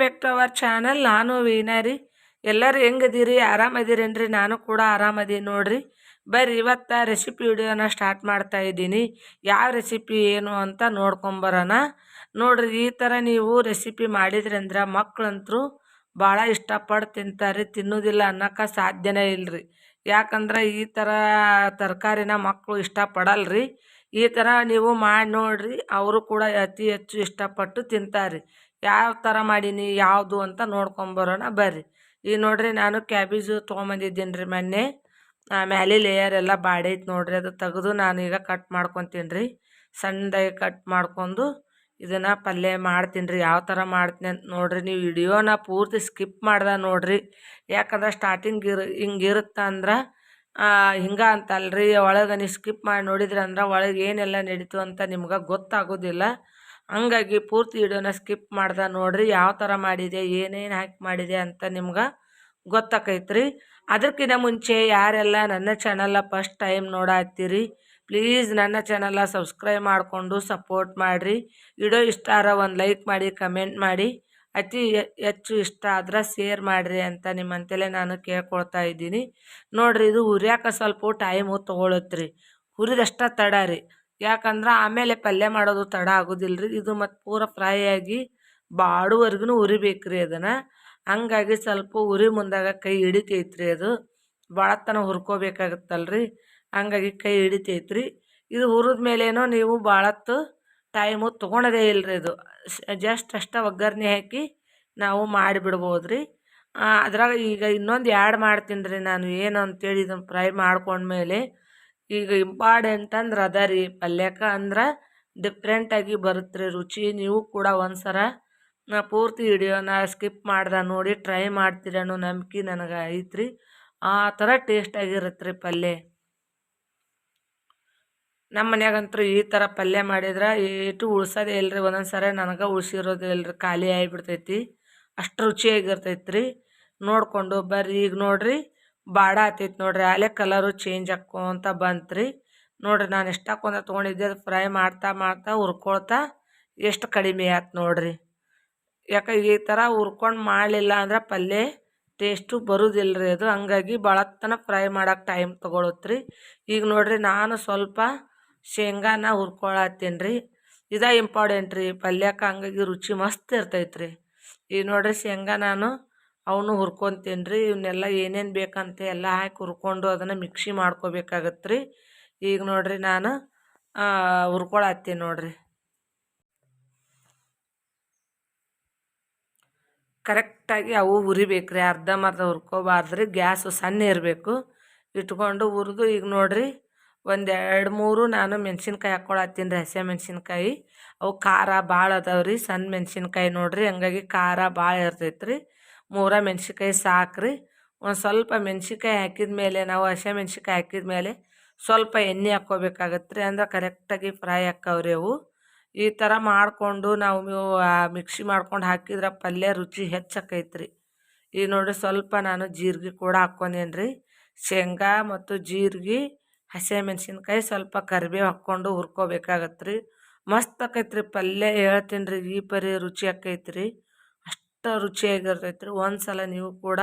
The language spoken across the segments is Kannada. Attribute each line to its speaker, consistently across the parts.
Speaker 1: ಬ್ಯಾಕ್ ಟು ಅವರ್ ಚಾನಲ್ ನಾನು ವೀಣಾ ರೀ. ಎಲ್ಲರೂ ಹೆಂಗದೀರಿ ಆರಾಮದಿರೇನ್ರಿ ನಾನು ಕೂಡ ಆರಾಮದೀನಿ ನೋಡ್ರಿ. ಬರ್ರಿ, ಇವತ್ತು ರೆಸಿಪಿ ವಿಡಿಯೋನ ಸ್ಟಾರ್ಟ್ ಮಾಡ್ತಾ ಇದ್ದೀನಿ. ಯಾವ ರೆಸಿಪಿ ಏನು ಅಂತ ನೋಡ್ಕೊಂಬರೋಣ ನೋಡ್ರಿ, ಈ ಥರ ನೀವು ರೆಸಿಪಿ ಮಾಡಿದ್ರಿ ಅಂದ್ರೆ ಮಕ್ಕಳಂತರೂ ಭಾಳ ಇಷ್ಟಪಟ್ಟು ತಿಂತಾರೆ. ತಿನ್ನೋದಿಲ್ಲ ಅನ್ನೋಕ್ಕೆ ಸಾಧ್ಯನೇ ಇಲ್ಲರಿ ಯಾಕಂದ್ರೆ ಈ ಥರ ತರಕಾರಿನ ಮಕ್ಕಳು ಇಷ್ಟಪಡಲ್ರಿ. ಈ ಥರ ನೀವು ಮಾಡಿ ನೋಡ್ರಿ, ಅವರು ಕೂಡ ಅತಿ ಹೆಚ್ಚು ಇಷ್ಟಪಟ್ಟು ತಿಂತಾರೆ. ಯಾವ ಥರ ಮಾಡೀನಿ, ಯಾವುದು ಅಂತ ನೋಡ್ಕೊಂಬರೋಣ ಬರ್ರಿ. ಈಗ ನೋಡ್ರಿ ನಾನು ಕ್ಯಾಬೇಜು ತೊಗೊಂಬಂದಿದ್ದೀನಿ ರೀ ಮೊನ್ನೆ ಮ್ಯಾಲೆ ಲೇಯರ್ ಎಲ್ಲ ಬಾಡೈತೆ ನೋಡ್ರಿ, ಅದು ತೆಗೆದು ನಾನು ಈಗ ಕಟ್ ಮಾಡ್ಕೊತೀನಿ ರೀ ಸಣ್ಣದಾಗಿ ಕಟ್ ಮಾಡ್ಕೊಂಡು ಇದನ್ನು ಪಲ್ಯ ಮಾಡ್ತೀನಿ ರೀ ಯಾವ ಥರ ಮಾಡ್ತೀನಿ ಅಂತ ನೋಡ್ರಿ, ನೀವು ವಿಡಿಯೋನ ಪೂರ್ತಿ ಸ್ಕಿಪ್ ಮಾಡ್ದೆ ನೋಡ್ರಿ. ಯಾಕಂದ್ರೆ ಸ್ಟಾರ್ಟಿಂಗ್ ಇರು ಹಿಂಗೆ ಇರುತ್ತೆ ಅಂದ್ರೆ ಹಿಂಗೆ ಅಂತಲ್ರಿ, ಒಳಗೆ ನೀವು ಸ್ಕಿಪ್ ಮಾಡಿ ನೋಡಿದ್ರಿ ಅಂದ್ರೆ ಒಳಗೆ ಏನೆಲ್ಲ ನಡೀತು ಅಂತ ನಿಮ್ಗೆ ಗೊತ್ತಾಗೋದಿಲ್ಲ. ಹಂಗಾಗಿ ಪೂರ್ತಿ ವಿಡಿಯೋನ ಸ್ಕಿಪ್ ಮಾಡ್ದೆ ನೋಡ್ರಿ ಯಾವ ಥರ ಮಾಡಿದೆ, ಏನೇನು ಹಾಕಿ ಮಾಡಿದೆ ಅಂತ ನಿಮ್ಗೆ ಗೊತ್ತಾಕೈತ್ರಿ. ಅದಕ್ಕಿಂತ ಮುಂಚೆ ಯಾರೆಲ್ಲ ನನ್ನ ಚಾನಲ್ಲ ಫಸ್ಟ್ ಟೈಮ್ ನೋಡತ್ತೀರಿ ಪ್ಲೀಸ್ ನನ್ನ ಚಾನಲ್ಲ ಸಬ್ಸ್ಕ್ರೈಬ್ ಮಾಡಿಕೊಂಡು ಸಪೋರ್ಟ್ ಮಾಡಿರಿ. ವಿಡಿಯೋ ಇಷ್ಟ ಆರ ಒಂದು ಲೈಕ್ ಮಾಡಿ ಕಮೆಂಟ್ ಮಾಡಿ. ಅತಿ ಹೆಚ್ಚು ಇಷ್ಟ ಆದ್ರೆ ಶೇರ್ ಮಾಡಿರಿ ಅಂತ ನಿಮ್ಮಂತೆಲೆ ನಾನು ಕೇಳ್ಕೊಳ್ತಾ ಇದ್ದೀನಿ. ನೋಡ್ರಿ ಇದು ಹುರಿಯಾಕ ಸ್ವಲ್ಪ ಟೈಮು ತೊಗೊಳತ್ರಿ. ಹುರಿದಷ್ಟ ತಡ ರೀ. ಯಾಕಂದ್ರೆ ಆಮೇಲೆ ಪಲ್ಯ ಮಾಡೋದು ತಡ ಆಗೋದಿಲ್ಲ ಇದು ಮತ್ತು ಪೂರ ಫ್ರೈ ಆಗಿ ಬಾಡುವರೆಗೂ ಉರಿಬೇಕು ರೀ ಅದನ್ನು. ಹಂಗಾಗಿ ಸ್ವಲ್ಪ ಉರಿ ಮುಂದಾಗ ಕೈ ಹಿಡಿತೈತ್ರಿ ಅದು. ಭಾಳ ತನ ಹುರ್ಕೋಬೇಕಾಗತ್ತಲ್ರಿ. ಹಂಗಾಗಿ ಕೈ ಹಿಡಿತೈತ್ರಿ. ಇದು ಹುರಿದ ಮೇಲೇನೋ ನೀವು ಭಾಳತ್ತು ಟೈಮು ತೊಗೊಳೋದೇ ಇಲ್ಲರಿ ಇದು ಜಸ್ಟ್ ಅಷ್ಟ ಒಗ್ಗರಣೆ ಹಾಕಿ ನಾವು ಮಾಡಿಬಿಡ್ಬೋದು ರೀ ಅದ್ರಾಗ ಈಗ ಇನ್ನೊಂದು ಎರಡು ಮಾಡ್ತೀನಿ ರೀ ನಾನು. ಏನು ಅಂತೇಳಿ ಇದನ್ನು ಫ್ರೈ ಮಾಡ್ಕೊಂಡ್ಮೇಲೆ ಈಗ ಇಂಪಾರ್ಟೆಂಟ್ ಅಂದ್ರೆ ಅದ ರೀ ಪಲ್ಯಕ್ಕೆ ಅಂದ್ರೆ ಡಿಫ್ರೆಂಟಾಗಿ ಬರುತ್ತೆ ರೀ ರುಚಿ. ನೀವು ಕೂಡ ಒಂದು ನಾ ಪೂರ್ತಿ ವಿಡಿಯೋನ ಸ್ಕಿಪ್ ಮಾಡ್ದೆ ನೋಡಿ ಟ್ರೈ ಮಾಡ್ತೀರಿ ಅನ್ನೋ ನಂಬಿಕೆ ನನಗೆ ಐತ್ರಿ. ಆ ಥರ ಟೇಸ್ಟಾಗಿರುತ್ತೆ ರೀ ಪಲ್ಯ. ನಮ್ಮ ಮನ್ಯಾಗಂತೂ ಈ ಥರ ಪಲ್ಯ ಮಾಡಿದ್ರೆ ಏಟು ಉಳ್ಸೋದೇ ಇಲ್ರಿ ಒಂದೊಂದು ನನಗೆ ಉಳ್ಸಿರೋದೇ ಇಲ್ರಿ, ಖಾಲಿ ಆಗಿಬಿಡ್ತೈತಿ. ಅಷ್ಟು ರುಚಿಯಾಗಿರ್ತೈತೆ ರೀ ನೋಡಿಕೊಂಡು ಬರ್ರಿ, ಈಗ ನೋಡಿರಿ ಬಾಡ ಆತೈತೆ ನೋಡ್ರಿ. ಅಲ್ಲೇ ಕಲರು ಚೇಂಜ್ ಆಕ್ಕೊಂತ ಬಂತು ರೀ ನೋಡಿರಿ ನಾನು ಎಷ್ಟು ಹಾಕೊಂಡ ತೊಗೊಂಡಿದ್ದೆ ಅದು ಫ್ರೈ ಮಾಡ್ತಾ ಮಾಡ್ತಾ ಹುರ್ಕೊಳ್ತಾ ಎಷ್ಟು ಕಡಿಮೆ ಆಯ್ತು ನೋಡ್ರಿ. ಯಾಕೆ ಈ ಥರ ಹುರ್ಕೊಂಡು ಮಾಡಲಿಲ್ಲ ಅಂದ್ರೆ ಪಲ್ಯ ಟೇಸ್ಟು ಬರೋದಿಲ್ಲ ರೀ ಅದು. ಹಂಗಾಗಿ ಭಾಳತ್ತನ ಫ್ರೈ ಮಾಡೋಕೆ ಟೈಮ್ ತೊಗೊಳತ್ರಿ. ಈಗ ನೋಡ್ರಿ ನಾನು ಸ್ವಲ್ಪ ಶೇಂಗಾನ ಹುರ್ಕೊಳತ್ತೀನಿ. ರೀ ಇದೇ ಇಂಪಾರ್ಟೆಂಟ್ ರೀ. ಪಲ್ಯಕ್ಕೆ ಹಂಗಾಗಿ ರುಚಿ ಮಸ್ತ್ ಇರ್ತೈತೆ ರೀ ಈಗ ನೋಡ್ರಿ ಶೇಂಗಾ ನಾನು ಅವನು ಹುರ್ಕೊತೀನಿ ರೀ ಇವನ್ನೆಲ್ಲ ಏನೇನು ಬೇಕಂತ ಎಲ್ಲ ಹಾಕಿ ಹುರ್ಕೊಂಡು ಅದನ್ನು ಮಿಕ್ಸಿ ಮಾಡ್ಕೋಬೇಕಾಗತ್ತೆ ರೀ ಈಗ ನೋಡಿರಿ ನಾನು ಹುರ್ಕೊಳತ್ತೀನಿ ನೋಡಿರಿ. ಕರೆಕ್ಟಾಗಿ ಅವು ಉರಿಬೇಕು ರೀ ಅರ್ಧಂಬರ್ಧ ಹುರ್ಕೋಬಾರ್ದು ರೀ ಗ್ಯಾಸು ಸಣ್ಣ ಇರಬೇಕು. ಇಟ್ಕೊಂಡು ಹುರಿದು ಈಗ ನೋಡಿರಿ ಒಂದು ಎರಡು ಮೂರು ನಾನು ಮೆಣಸಿನ್ಕಾಯಿ ಹಾಕ್ಕೊಳತ್ತೀನಿ ರೀ, ಹಸಿ ಮೆಣಸಿನ್ಕಾಯಿ. ಅವು ಖಾರ ಭಾಳ ಅದಾವೆ ರೀ ಸಣ್ಣ ಮೆಣಸಿನ್ಕಾಯಿ ನೋಡಿರಿ, ಹಂಗಾಗಿ ಖಾರ ಭಾಳ ಇರ್ತೈತೆ ರೀ ಮೂರ ಮೆಣ್ಸಿಕಾಯಿ ಸಾಕ್ರಿ. ಒಂದು ಸ್ವಲ್ಪ ಮೆಣ್ಸಿನ್ಕಾಯಿ ಹಾಕಿದ ಮೇಲೆ, ನಾವು ಹಸಿ ಮೆಣ್ಸಿನ್ಕಾಯಿ ಹಾಕಿದ ಮೇಲೆ ಸ್ವಲ್ಪ ಎಣ್ಣೆ ಹಾಕ್ಕೋಬೇಕಾಗತ್ತೆ ರೀ ಅಂದ್ರೆ ಕರೆಕ್ಟಾಗಿ ಫ್ರೈ ಹಾಕವ್ರಿ ಅವು. ಈ ಥರ ಮಾಡಿಕೊಂಡು ನಾವು ಮಿಕ್ಸಿ ಮಾಡ್ಕೊಂಡು ಹಾಕಿದ್ರೆ ಪಲ್ಯ ರುಚಿ ಹೆಚ್ಚಾಕೈತೆ ರೀ ಈಗ ನೋಡಿರಿ ಸ್ವಲ್ಪ ನಾನು ಜೀರಿಗೆ ಕೂಡ ಹಾಕ್ಕೊಂಡೇನಿ ರೀ ಶೇಂಗಾ ಮತ್ತು ಜೀರಿಗೆ ಹಸಿಮೆಣ್ಸಿನ್ಕಾಯಿ ಸ್ವಲ್ಪ ಕರಿಬೇವು ಹಾಕ್ಕೊಂಡು ಹುರ್ಕೋಬೇಕಾಗತ್ತೆ ರೀ ಮಸ್ತ್ ಆಕೈತ್ರಿ ಪಲ್ಯ. ಹೇಳ್ತೀನಿ ರೀ ಈ ಪರಿ ರುಚಿ ಆಕೈತೆ ರೀ ಅಷ್ಟು ರುಚಿಯಾಗಿರ್ತೈತೆ ರೀ ಒಂದು ಸಲ ನೀವು ಕೂಡ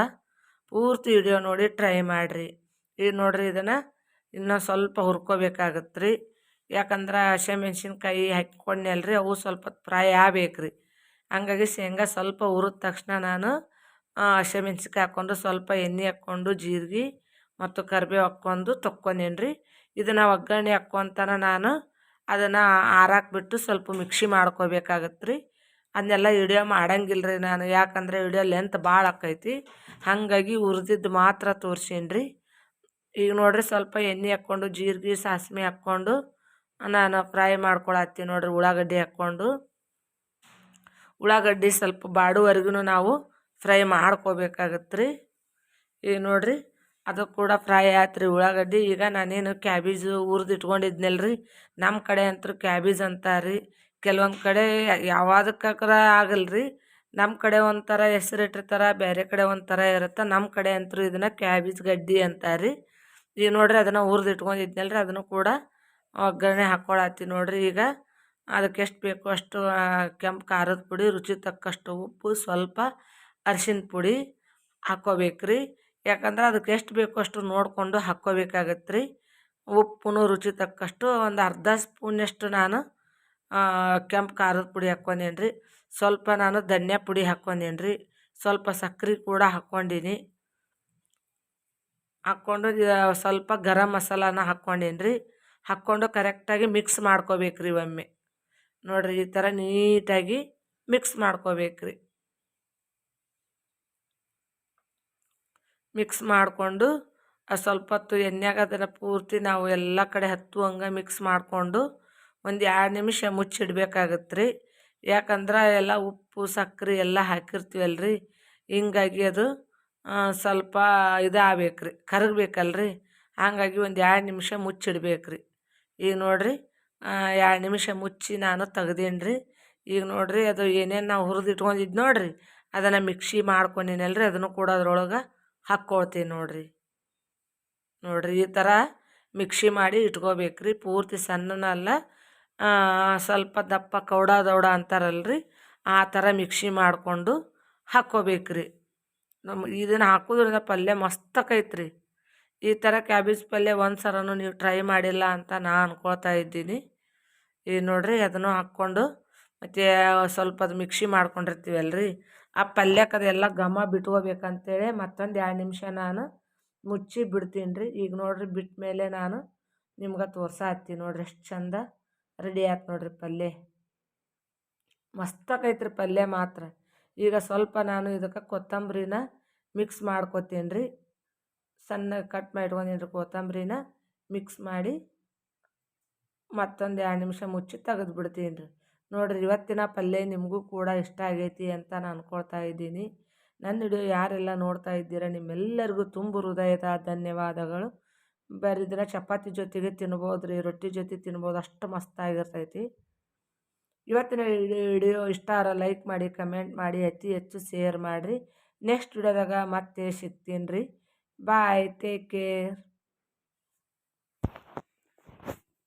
Speaker 1: ಪೂರ್ತಿ ವಿಡಿಯೋ ನೋಡಿ ಟ್ರೈ ಮಾಡಿರಿ. ಈಗ ನೋಡಿರಿ ಇದನ್ನು ಇನ್ನೂ ಸ್ವಲ್ಪ ಹುರ್ಕೋಬೇಕಾಗತ್ತೆ ರೀ ಯಾಕಂದ್ರೆ ಹಸಿಮೆಣ್ಸಿನ್ಕಾಯಿ ಹಾಕ್ಕೊಂಡ್ನಲ್ರಿ ಅವು ಸ್ವಲ್ಪ ಫ್ರೈ ಆಗ್ಬೇಕು ರೀ ಹಂಗಾಗಿ ಶೇಂಗಾ ಸ್ವಲ್ಪ ಹುರಿದ ತಕ್ಷಣ ನಾನು ಹಸಿಮೆಣ್ಸಿನ್ಕಾಯಿ ಹಾಕ್ಕೊಂಡು ಸ್ವಲ್ಪ ಎಣ್ಣೆ ಹಾಕ್ಕೊಂಡು ಜೀರಿಗೆ ಮತ್ತು ಕರಿಬೇವು ಹಾಕ್ಕೊಂಡು ತೊಕ್ಕೊಂಡೇನಿ ರೀ ಇದನ್ನು ಒಗ್ಗರಣೆ ಹಾಕ್ಕೊಂತನ ನಾನು ಅದನ್ನು ಆರಾಕ್ಬಿಟ್ಟು ಸ್ವಲ್ಪ ಮಿಕ್ಸಿ ಮಾಡ್ಕೋಬೇಕಾಗತ್ತೆ ರೀ ಅದನ್ನೆಲ್ಲ ವಿಡಿಯೋ ಮಾಡಂಗಿಲ್ಲ ರೀ ನಾನು. ಯಾಕಂದರೆ ವಿಡಿಯೋ ಲೆಂತ್ ಭಾಳ ಆಕೈತಿ. ಹಾಗಾಗಿ ಉರಿದಿದ್ದು ಮಾತ್ರ ತೋರ್ಸೀನಿ ರೀ ಈಗ ನೋಡಿರಿ ಸ್ವಲ್ಪ ಎಣ್ಣೆ ಹಾಕ್ಕೊಂಡು, ಜೀರಿಗೆ ಸಾಸಿವೆ ಹಾಕ್ಕೊಂಡು, ನಾನು ಫ್ರೈ ಮಾಡ್ಕೊಳತ್ತೀನಿ ನೋಡಿರಿ ಉಳ್ಳಾಗಡ್ಡಿ ಹಾಕ್ಕೊಂಡು. ಉಳ್ಳಾಗಡ್ಡಿ ಸ್ವಲ್ಪ ಬಾಡುವರೆಗೂ ನಾವು ಫ್ರೈ ಮಾಡ್ಕೋಬೇಕಾಗತ್ತೆ ರೀ ಈಗ ನೋಡಿರಿ, ಅದು ಕೂಡ ಫ್ರೈ ಆಯ್ತು ರೀ ಉಳ್ಳಾಗಡ್ಡಿ. ಈಗ ನಾನೇನು ಕ್ಯಾಬೇಜು ಹುರ್ದು ಇಟ್ಕೊಂಡಿದ್ನಲ್ಲ ರೀ ನಮ್ಮ ಕಡೆ ಅಂತೂ ಕ್ಯಾಬೇಜ್ ಅಂತಾರೆ. ರೀ ಕೆಲವೊಂದು ಕಡೆ ಯಾವುದಕ್ಕಾಕರ ಆಗಲ್ಲ ರೀ ನಮ್ಮ ಕಡೆ ಒಂಥರ ಹೆಸ್ರು ಇಟ್ಟಿರ್ತಾರೆ ಬೇರೆ ಕಡೆ ಒಂಥರ ಇರುತ್ತೆ. ನಮ್ಮ ಕಡೆ ಅಂತೂ ಇದನ್ನು ಕ್ಯಾಬೇಜ್ ಗಡ್ಡಿ ಅಂತಾರೆ ರೀ ಈಗ ನೋಡಿರಿ ಅದನ್ನು ಹುರಿದು ಇಟ್ಕೊಂಡಿದ್ನಲ್ಲ ರೀ ಅದನ್ನು ಕೂಡ ಒಗ್ಗರಣೆ ಹಾಕ್ಕೊಳತ್ತಿ ನೋಡಿರಿ ಈಗ. ಅದಕ್ಕೆ ಎಷ್ಟು ಬೇಕೋ ಅಷ್ಟು ಕೆಂಪು ಖಾರದ ಪುಡಿ, ರುಚಿ ತಕ್ಕಷ್ಟು ಉಪ್ಪು, ಸ್ವಲ್ಪ ಅರಿಶಿನ ಪುಡಿ ಹಾಕ್ಕೋಬೇಕ್ರಿ ಯಾಕಂದ್ರೆ ಅದಕ್ಕೆ ಎಷ್ಟು ಬೇಕೋ ಅಷ್ಟು ನೋಡಿಕೊಂಡು ಹಾಕ್ಕೋಬೇಕಾಗತ್ತೆ ರೀ ಉಪ್ಪು ರುಚಿ ತಕ್ಕಷ್ಟು ಒಂದು ಅರ್ಧ ಸ್ಪೂನಷ್ಟು ನಾನು ಕೆಂಪು ಖಾರದ ಪುಡಿ ಹಾಕ್ಕೊಂಡೇನಿ ರೀ ಸ್ವಲ್ಪ ನಾನು ಧನ್ಯ ಪುಡಿ ಹಾಕ್ಕೊಂಡೇನಿ ರೀ ಸ್ವಲ್ಪ ಸಕ್ರೆ ಕೂಡ ಹಾಕ್ಕೊಂಡೀನಿ. ಹಾಕ್ಕೊಂಡು ಸ್ವಲ್ಪ ಗರಂ ಮಸಾಲಾನ ಹಾಕ್ಕೊಂಡೇನಿ ರೀ ಹಾಕ್ಕೊಂಡು ಕರೆಕ್ಟಾಗಿ ಮಿಕ್ಸ್ ಮಾಡ್ಕೋಬೇಕ್ರಿ ಒಮ್ಮೆ. ನೋಡಿರಿ ಈ ಥರ ನೀಟಾಗಿ ಮಿಕ್ಸ್ ಮಾಡ್ಕೋಬೇಕ್ರಿ. ಮಿಕ್ಸ್ ಮಾಡಿಕೊಂಡು ಸ್ವಲ್ಪ ಹೊತ್ತು ಎಣ್ಣೆಗೆ ಅದನ್ನು ಪೂರ್ತಿ ನಾವು ಎಲ್ಲ ಕಡೆ ಹತ್ತು ಹಂಗೆ ಮಿಕ್ಸ್ ಮಾಡಿಕೊಂಡು ಒಂದು ಎರಡು ನಿಮಿಷ ಮುಚ್ಚಿಡ್ಬೇಕಾಗತ್ತೆ ರೀ ಯಾಕಂದ್ರೆ ಎಲ್ಲ ಉಪ್ಪು ಸಕ್ಕರೆ ಎಲ್ಲ ಹಾಕಿರ್ತೀವಲ್ಲ ರೀ ಹಿಂಗಾಗಿ ಅದು ಸ್ವಲ್ಪ ಇದಾಗಬೇಕು ರೀ ಕರಗಬೇಕಲ್ರಿ. ಹಾಗಾಗಿ ಒಂದು ಎರಡು ನಿಮಿಷ ಮುಚ್ಚಿಡ್ಬೇಕು ರೀ ಈಗ ನೋಡಿರಿ ಎರಡು ನಿಮಿಷ ಮುಚ್ಚಿ ನಾನು ತೆಗ್ದೀನಿ ರೀ ಈಗ ನೋಡಿರಿ, ಅದು ಏನೇನು ನಾವು ಹುರಿದು ಇಟ್ಕೊಂಡಿದ್ದು ನೋಡಿರಿ. ಅದನ್ನು ಮಿಕ್ಸಿ ಮಾಡ್ಕೊಂಡಿನಲ್ರಿ, ಅದನ್ನು ಕೂಡ ಅದ್ರೊಳಗೆ ಹಾಕ್ಕೊಳ್ತೀನಿ ನೋಡಿರಿ. ನೋಡಿರಿ, ಈ ಥರ ಮಿಕ್ಸಿ ಮಾಡಿ ಇಟ್ಕೋಬೇಕು ರೀ ಪೂರ್ತಿ ಸಣ್ಣನಲ್ಲ ಸ್ವಲ್ಪ ದಪ್ಪ ಕೌಡ ದೌಡ ಅಂತಾರಲ್ರಿ, ಆ ಥರ ಮಿಕ್ಸಿ ಮಾಡಿಕೊಂಡು ಹಾಕ್ಕೋಬೇಕು ರೀ ನಮ್ಮ ಇದನ್ನು ಹಾಕೋದ್ರಿಂದ ಪಲ್ಯ ಮಸ್ತಕೈತೆ ರೀ ಈ ಥರ ಕ್ಯಾಬೇಜ್ ಪಲ್ಯ ಒಂದು ಸಲನು ನೀವು ಟ್ರೈ ಮಾಡಿಲ್ಲ ಅಂತ ನಾ ಅಂದ್ಕೊಳ್ತಾ ಇದ್ದೀನಿ. ಈ ನೋಡಿರಿ ಅದನ್ನು ಹಾಕ್ಕೊಂಡು ಮತ್ತು ಸ್ವಲ್ಪ ಅದು ಮಿಕ್ಸಿ ರೀ ಆ ಪಲ್ಯಕ್ಕೆ ಅದೆಲ್ಲ ಘಮ ಬಿಟ್ಕೋಬೇಕಂತೇಳಿ ಮತ್ತೊಂದು ಎರಡು ನಿಮಿಷ ನಾನು ಮುಚ್ಚಿ ಬಿಡ್ತೀನಿ ರೀ ಈಗ ನೋಡಿರಿ ಬಿಟ್ಟ ಮೇಲೆ ನಾನು ನಿಮ್ಗೆ ತೋರ್ಸ ಹತ್ತಿ ನೋಡಿರಿ ಎಷ್ಟು ಚಂದ ರೆಡಿ ಆಯ್ತು ನೋಡ್ರಿ ಪಲ್ಯ. ಮಸ್ತಕೈತ್ರಿ ಪಲ್ಯ ಮಾತ್ರ. ಈಗ ಸ್ವಲ್ಪ ನಾನು ಇದಕ್ಕೆ ಕೊತ್ತಂಬರಿನ ಮಿಕ್ಸ್ ಮಾಡ್ಕೊತೀನಿ ರೀ ಸಣ್ಣ ಕಟ್ ಮಾಡಿಟ್ಕೊಂಡಿನಿ ರೀ ಕೊತ್ತಂಬರಿನ ಮಿಕ್ಸ್ ಮಾಡಿ ಮತ್ತೊಂದು ಎರಡು ನಿಮಿಷ ಮುಚ್ಚಿ ತೆಗೆದು ಬಿಡ್ತೀನಿ ರೀ ನೋಡಿರಿ ಇವತ್ತಿನ ಪಲ್ಯ ನಿಮಗೂ ಕೂಡ ಇಷ್ಟ ಆಗೈತಿ ಅಂತ ನಾನು ಅಂದ್ಕೊಳ್ತಾ ಇದ್ದೀನಿ. ನನ್ನ ವಿಡಿಯೋ ಯಾರೆಲ್ಲ ನೋಡ್ತಾ ಇದ್ದೀರಾ ನಿಮ್ಮೆಲ್ಲರಿಗೂ ತುಂಬ ಹೃದಯದ ಧನ್ಯವಾದಗಳು. ಬರೀ ದಿನ ಚಪಾತಿ ಜೊತೆಗೆ ತಿನ್ಬೋದು ರೀ, ರೊಟ್ಟಿ ಜೊತೆ ತಿನ್ಬೋದು, ಅಷ್ಟು ಮಸ್ತಾಗಿರ್ತೈತಿ. ಇವತ್ತಿನ ವಿಡಿಯೋ ಇಷ್ಟ ಆರ ಲೈಕ್ ಮಾಡಿ ಕಮೆಂಟ್ ಮಾಡಿ, ಅತಿ ಹೆಚ್ಚು ಶೇರ್ ಮಾಡಿರಿ. ನೆಕ್ಸ್ಟ್ ವಿಡಿಯೋದಾಗ ಮತ್ತೆ ಸಿಗ್ತೀನಿ ರೀ. Bye take care